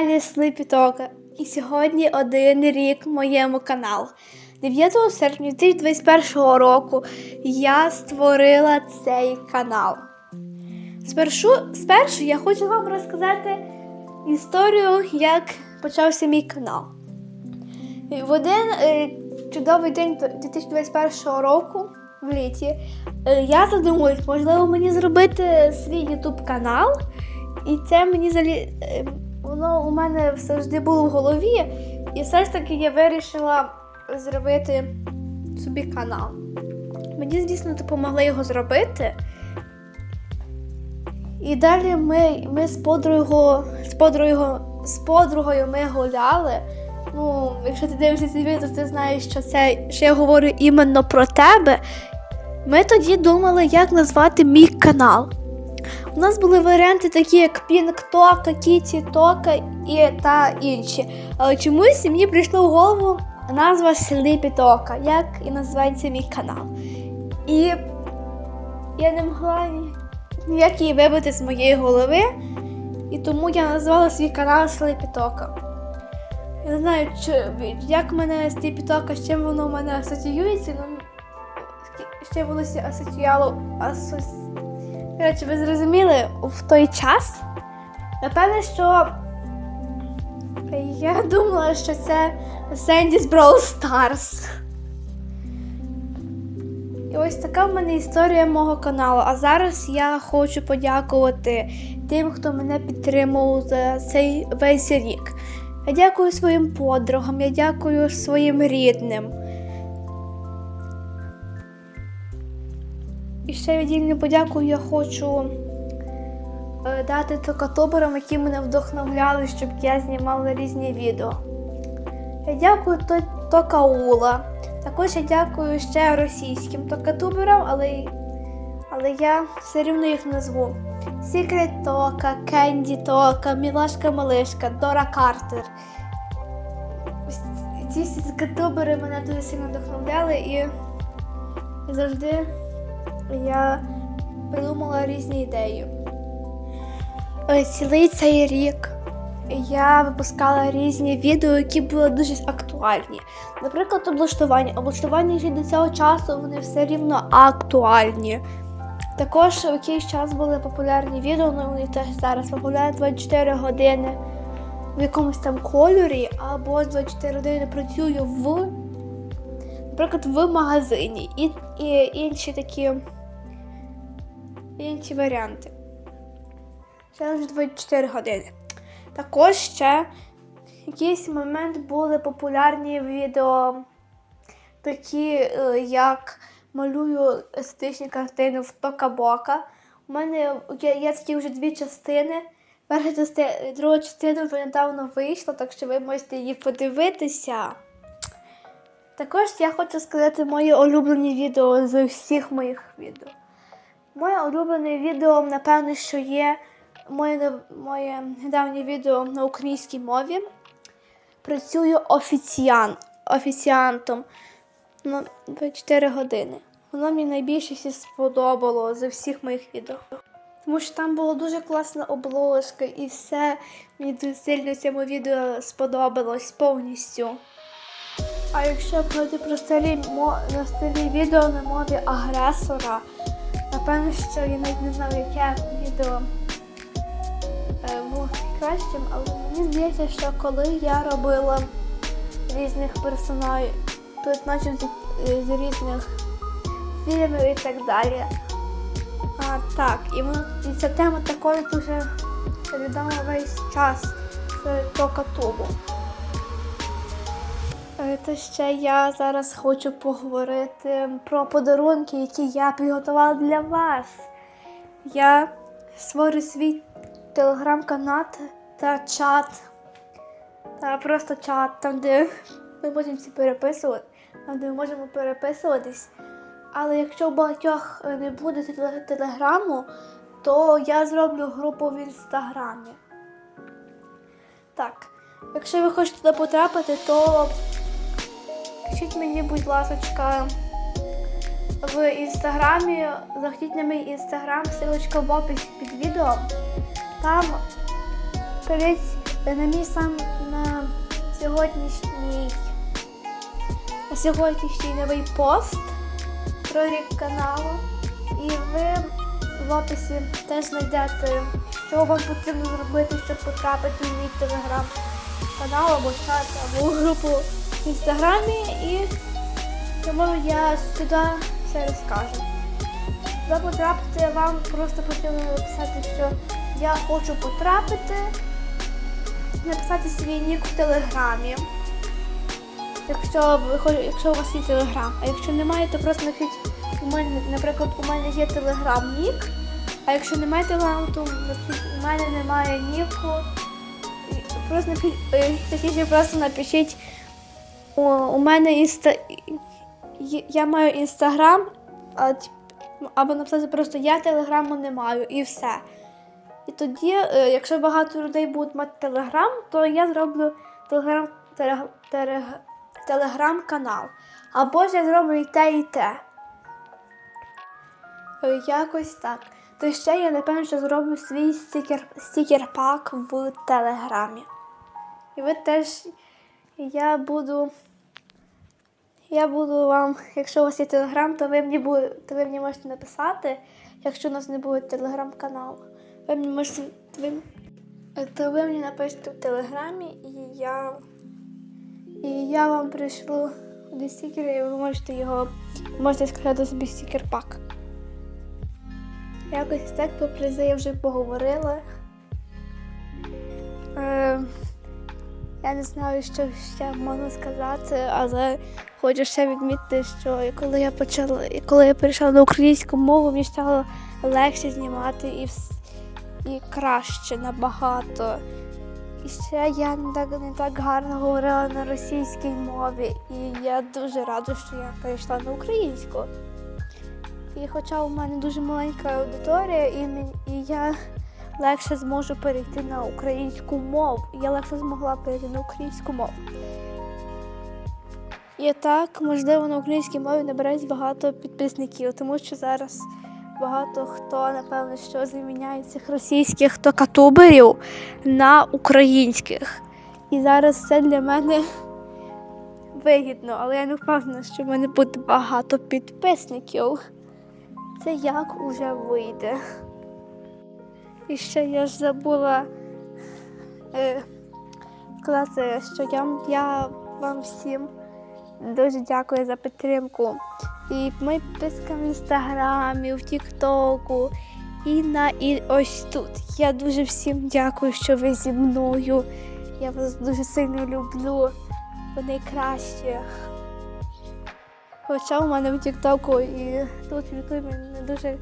каналі Слипітока. І сьогодні один рік моєму каналу. 9 серпня 2021 року я створила цей канал. Спершу, спершу я хочу вам розказати історію, як почався мій канал. В один е, чудовий день 2021 року в літі е, я задумалась, можливо, мені зробити свій YouTube канал. І це мені залі... воно у мене завжди було в голові. І все ж таки я вирішила зробити собі канал. Мені, звісно, допомогли його зробити. І далі ми, ми з подругою, з подругою, з подругою ми гуляли. Ну, якщо ти дивишся цей відео, ти знаєш, що це що я говорю іменно про тебе. Ми тоді думали, як назвати мій канал. У нас були варіанти такі, як Pink Тока, Кіті Тока і та інші. Але чомусь мені прийшло в голову назва Сліпі Тока, як і називається мій канал. І я не могла ні- ніяк її вибити з моєї голови, і тому я назвала свій канал Сліпі Тока. Я не знаю, чи, як мене Сліпі Тока, з чим воно в мене асоціюється, ну з чим воно асоціювало асоці... Коротше, ви зрозуміли, в той час, напевне, що я думала, що це Сендіс Brawl Stars. І ось така в мене історія мого каналу. А зараз я хочу подякувати тим, хто мене підтримував за цей весь рік. Я дякую своїм подругам, я дякую своїм рідним. І ще віддільну подяку я хочу е, дати токатоберам, які мене вдохновляли, щоб я знімала різні відео. Я дякую Токаула. Також я дякую ще російським токатуберам, але, але я все рівно їх назву. Secret Тока, Кенді Тока, Мілашка Малишка, Дора Картер. Ці всі токатубери мене дуже сильно вдохновляли і завжди я придумала різні ідеї. Е, Цілий цей рік я випускала різні відео, які були дуже актуальні. Наприклад, облаштування. Облаштування ще до цього часу вони все рівно актуальні. Також в якийсь час були популярні відео, але вони теж зараз популярні 24 години в якомусь там кольорі, або 24 години працюю в, наприклад, в магазині і, і інші такі інші варіанти. Це вже 24 години. Також ще в якийсь момент були популярні відео, такі, е, як малюю естетичні картини в Тока-Бока. У мене є такі вже дві частини. Перша частина, друга частина вже недавно вийшла, так що ви можете її подивитися. Також я хочу сказати мої улюблені відео з усіх моїх відео. Моє улюблене відео, напевно, що є моє, моє недавнє відео на українській мові. Працюю офіціан, офіціантом на 24 години. Воно мені найбільше сподобало з всіх моїх відео. Тому що там була дуже класна обложка і все мені дуже сильно цьому відео сподобалось повністю. А якщо говорити про мо- на старі відео на мові агресора, напевно, що я навіть не знаю, яке відео е, було кращим, але мені здається, що коли я робила різних персонажів, персонажів з, е, з різних фільмів і так далі. А, так, і, воно- і ця тема також дуже відома весь час з Токатубу. Е, То ще я зараз хочу поговорити про подарунки, які я підготувала для вас. Я створю свій телеграм-канал та чат. Та просто чат, там, де ми можемо всі переписувати, там, де ми можемо переписуватись. Але якщо у багатьох не буде телеграму, то я зроблю групу в інстаграмі. Так, якщо ви хочете туди потрапити, то пишіть мені, будь ласка, в інстаграмі, заходіть на мій інстаграм, ссылочка в описі під відео. Там на мій сам на сьогоднішній на сьогоднішній новий пост про рік каналу. І ви в описі теж знайдете, що вам потрібно зробити, щоб потрапити в мій телеграм-канал або чат, або групу в інстаграмі. І тому я сюди все розкажу. Щоб потрапити, вам просто потрібно написати, що я хочу потрапити, написати свій нік в телеграмі. Якщо якщо у вас є телеграм, а якщо немає, то просто напишіть у мене, наприклад, у мене є телеграм нік, а якщо немає телеграму, то у мене немає ніку. Просто напишіть, е, просто напишіть у, у мене інста. Я маю інстаграм, а, або написати просто я телеграму не маю і все. І тоді, е, якщо багато людей будуть мати телеграм, то я зроблю телеграм, телег- телег- телеграм-канал. Або ж я зроблю і те, і те. Е, Якось так. То ще я напевно, що зроблю свій стікер, стікер-пак в Телеграмі. І ви теж я буду. Я буду вам, якщо у вас є телеграм, то ви мені буде, то ви мені можете написати, якщо у нас не буде телеграм-каналу. Ви мені можете. То ви мені напишете в телеграмі, і я, і я вам пришлю один стікер, і ви можете його можете сказати собі стікер-пак. Якось так про призи я вже поговорила. Е, я не знаю, що ще можна сказати, але хочу ще відмітити, що коли я почала, коли я перейшла на українську мову, мені стало легше знімати і, і краще набагато. І ще я не так, не так гарно говорила на російській мові, і я дуже рада, що я перейшла на українську. І хоча у мене дуже маленька аудиторія, і, і я легше зможу перейти на українську мову. Я легше змогла перейти на українську мову. І так, можливо, на українській мові набереться багато підписників, тому що зараз багато хто, напевно, що заміняє цих російських токатуберів на українських. І зараз це для мене вигідно, але я не впевнена, що в мене буде багато підписників. Це як уже вийде. І ще я ж забула е, сказати, що я, я вам всім дуже дякую за підтримку. І моїм підпискам в інстаграмі, в Тіктоку, і на і ось тут. Я дуже всім дякую, що ви зі мною. Я вас дуже сильно люблю. Ви найкращі. Хоча у мене в Тіктоку і тут в Ютубі не дуже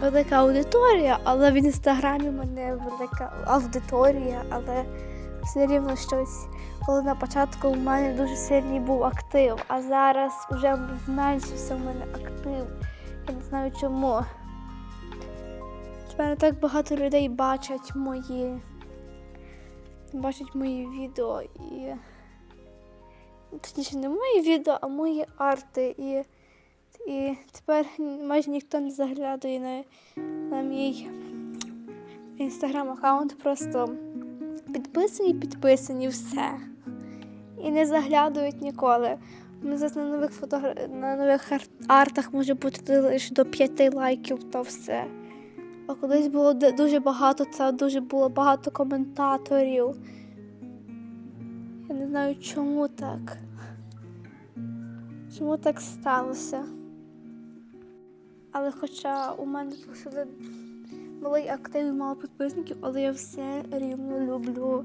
велика аудиторія, але в інстаграмі в мене велика аудиторія, але все рівно щось. Коли на початку у мене дуже сильний був актив, а зараз вже зменшився в мене актив. Я не знаю чому. Тепер так багато людей бачать мої бачать мої відео і точніше не мої відео, а мої арти. І, і тепер майже ніхто не заглядує на, на мій інстаграм-аккаунт. Просто підписані, підписані все. І не заглядують ніколи. Мене зараз на нових фотогра... на нових ар- артах може бути лише до 5 лайків, то все. А колись було дуже багато, це дуже було багато коментаторів. Я не знаю, чому так. Чому так сталося? Але хоча у мене лишили малий актив і мало підписників, але я все рівно люблю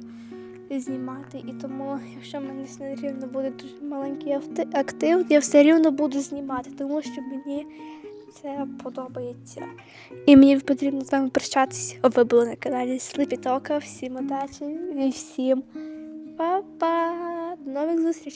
знімати. І тому, якщо в мене все рівно буде дуже маленький актив, я все рівно буду знімати, тому що мені це подобається. І мені потрібно з вами прощатися. Ви були на каналі Слипітока. Всім удачі і всім па-па! До нових зустрічей!